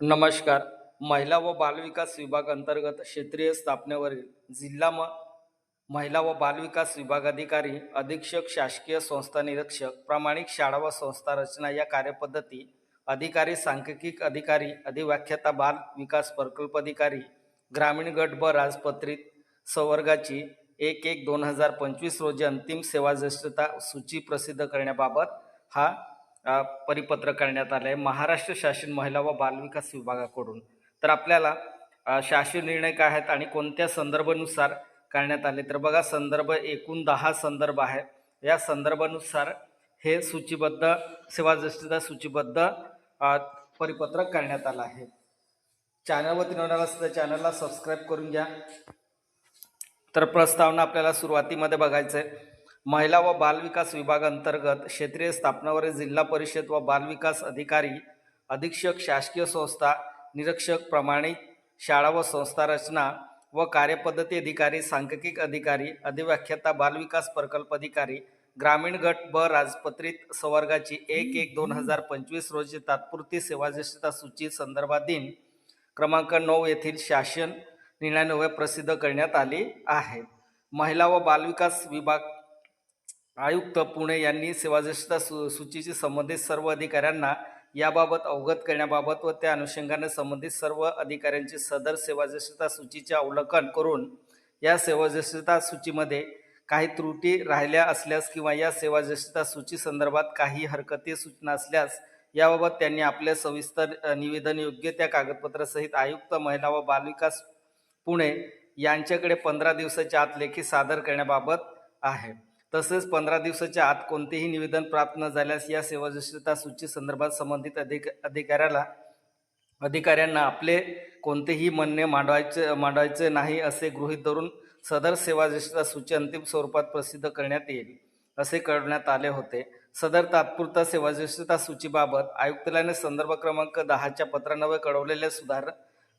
नमस्कार. महिला व बालविकास विभाग अंतर्गत क्षेत्रीय स्थापनेवरील जिल्हा म महिला व बालविकास विभाग अधिकारी अधीक्षक शासकीय संस्था निरीक्षक प्रामाणिक शाळा व संस्था रचना या कार्यपद्धती अधिकारी सांख्यिकी अधिकारी अधिव्याख्याता बाल विकास प्रकल्प अधिकारी ग्रामीण गट ब राजपत्रित संवर्गाची एक एक दोन हजार पंचवीस रोजी अंतिम सेवा ज्येष्ठता सूची प्रसिद्ध करण्याबाबत हा परिपत्र करण्यात आलं आहे महाराष्ट्र शासन महिला व बालविकास विभागाकडून. तर आपल्याला शासन निर्णय काय आहेत आणि कोणत्या संदर्भानुसार करण्यात आले? तर बघा संदर्भ एकूण दहा संदर्भ आहे. या संदर्भानुसार हे सूचीबद्ध सेवादृष्टीचा सूचीबद्ध परिपत्रक करण्यात आलं आहे. चॅनलवरती नवनाला सुद्धा चॅनलला सबस्क्राईब करून घ्या. तर प्रस्तावना आपल्याला सुरुवातीमध्ये बघायचं आहे महिला व बालविकास विभाग अंतर्गत क्षेत्रीय स्थापनावरील जिल्हा परिषद व बालविकास अधिकारी अधीक्षक शासकीय संस्था निरीक्षक प्रमाणित शाळा व संस्था रचना व कार्यपद्धती अधिकारी सांख्यिक अधिकारी अधिव्याख्याता बालविकास प्रकल्प अधिकारी ग्रामीण गट ब राजपत्रित संवर्गाची एक एक दोन हजार पंचवीस रोजी तात्पुरती सेवाज्येष्ठता सूची संदर्भात दिन क्रमांक नऊ येथील शासन निर्णयान्वये प्रसिद्ध करण्यात आली आहे. महिला व बालविकास विभाग आयुक्त पुणे यांनी सेवाज्येष्ठता सु सूचीशी संबंधित सर्व अधिकाऱ्यांना याबाबत अवगत करण्याबाबत व त्या अनुषंगाने संबंधित सर्व अधिकाऱ्यांची सदर सेवाज्येष्ठता सूचीचे अवलोकन करून या सेवाज्येष्ठता सूचीमध्ये काही त्रुटी राहिल्या असल्यास किंवा या सेवाज्येष्ठता सूची संदर्भात काही हरकती सूचना असल्यास याबाबत त्यांनी आपले सविस्तर निवेदन योग्य त्या कागदपत्रासहित आयुक्त महिला व बालविकास पुणे यांच्याकडे पंधरा दिवसाच्या आत लेखी सादर करण्याबाबत आहे. तसेच पंधरा दिवसाच्या आत कोणतेही निवेदन प्राप्त न झाल्यास या सेवाज्येष्ठता सूची संदर्भात संबंधित अधिक अधिकाऱ्याला अधिकाऱ्यांना आपले कोणतेही म्हणणे मांडवायचे मांडवायचे नाही असे गृहीत धरून सदर सेवाज्येष्ठता सूची अंतिम स्वरूपात प्रसिद्ध करण्यात येईल असे कळवण्यात आले होते. सदर तात्पुरता सेवाज्येष्ठता सूचीबाबत आयुक्तालयाने संदर्भ क्रमांक दहाच्या पत्रानवे कळवलेल्या सुधार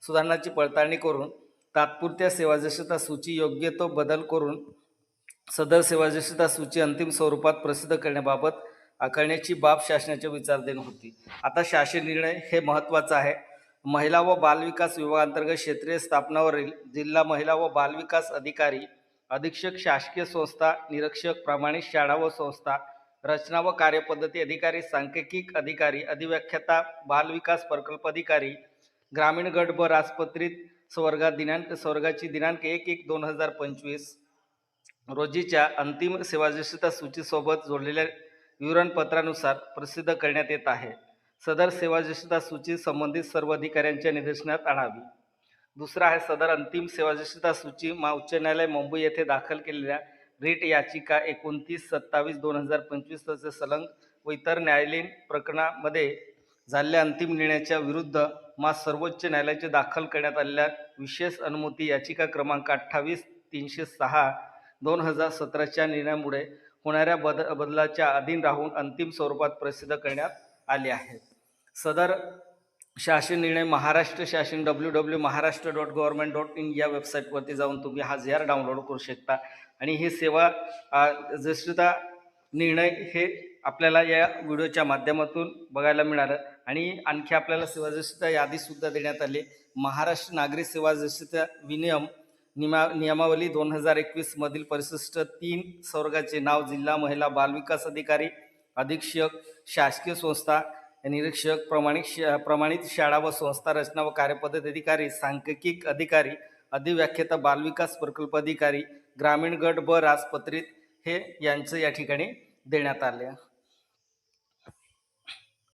सुधारणाची पडताळणी करून तात्पुरत्या सेवाज्येष्ठता सूची योग्य तो बदल करून सदर सेवाज्येष्ठता सूची अंतिम स्वरूपात प्रसिद्ध करण्याबाबत आकारण्याची बाब शासनाच्या विचारधीन होती. आता शासन निर्णय हे महत्त्वाचा आहे. महिला व बालविकास विभागांतर्गत क्षेत्रीय स्थापनावरील जिल्हा महिला व बालविकास अधिकारी अधीक्षक शासकीय संस्था निरीक्षक प्रामाणिक शाळा व संस्था रचना व कार्यपद्धती अधिकारी सांख्यिकी अधिकारी अधिव्याख्याता बालविकास प्रकल्प अधिकारी ग्रामीण गट व राजपत्रित स्वर्गात दिनांक स्वर्गाची दिनांक एक एक दोन हजार पंचवीस रोजीच्या अंतिम सेवाज्येष्ठता सूचीसोबत जोडलेल्या विवरणपत्रानुसार प्रसिद्ध करण्यात येत आहे. सदर सेवाज्येष्ठता सूची संबंधित सर्व अधिकाऱ्यांच्या निदर्शनात आणावी. दुसरा आहे सदर अंतिम सेवाज्येष्ठता सूची मा उच्च न्यायालय मुंबई येथे दाखल केलेल्या रिट याचिका एकोणतीस सत्तावीस दोन हजार पंचवीस तसेच सलंग व इतर न्यायालयीन प्रकरणामध्ये झालेल्या अंतिम निर्णयाच्या विरुद्ध मा सर्वोच्च न्यायालयाचे दाखल करण्यात आलेल्या विशेष अनुमती याचिका क्रमांक अठ्ठावीस तीनशे सहा दोन हजार सतराच्या निर्णयामुळे होणाऱ्या बद बदलाच्या अधीन राहून अंतिम स्वरूपात प्रसिद्ध करण्यात आले आहेत सदर शासन निर्णय महाराष्ट्र शासन W W Maharashtra dot government dot in या वेबसाईटवरती जाऊन तुम्ही हा झेअर डाउनलोड करू शकता. आणि ही सेवा अ, निर्णय हे आपल्याला या व्हिडिओच्या माध्यमातून बघायला मिळालं. आणि आणखी आपल्याला सेवा यादीसुद्धा देण्यात आली. महाराष्ट्र नागरी सेवा ज्येष्ठता विनियम निमा नियमावली दोन हजार एकवीसमधील परिशिष्ट तीन संवर्गाचे नाव जिल्हा महिला बालविकास अधिकारी अधीक्षक शासकीय संस्था निरीक्षक प्रमाणित शा प्रमाणित शाळा व संस्था रचना व कार्यपद्धती अधिकारी सांख्यिक अधिकारी अधिव्याख्याता बालविकास प्रकल्प अधिकारी ग्रामीण गट ब राजपत्रित हे यांचं या ठिकाणी देण्यात आले.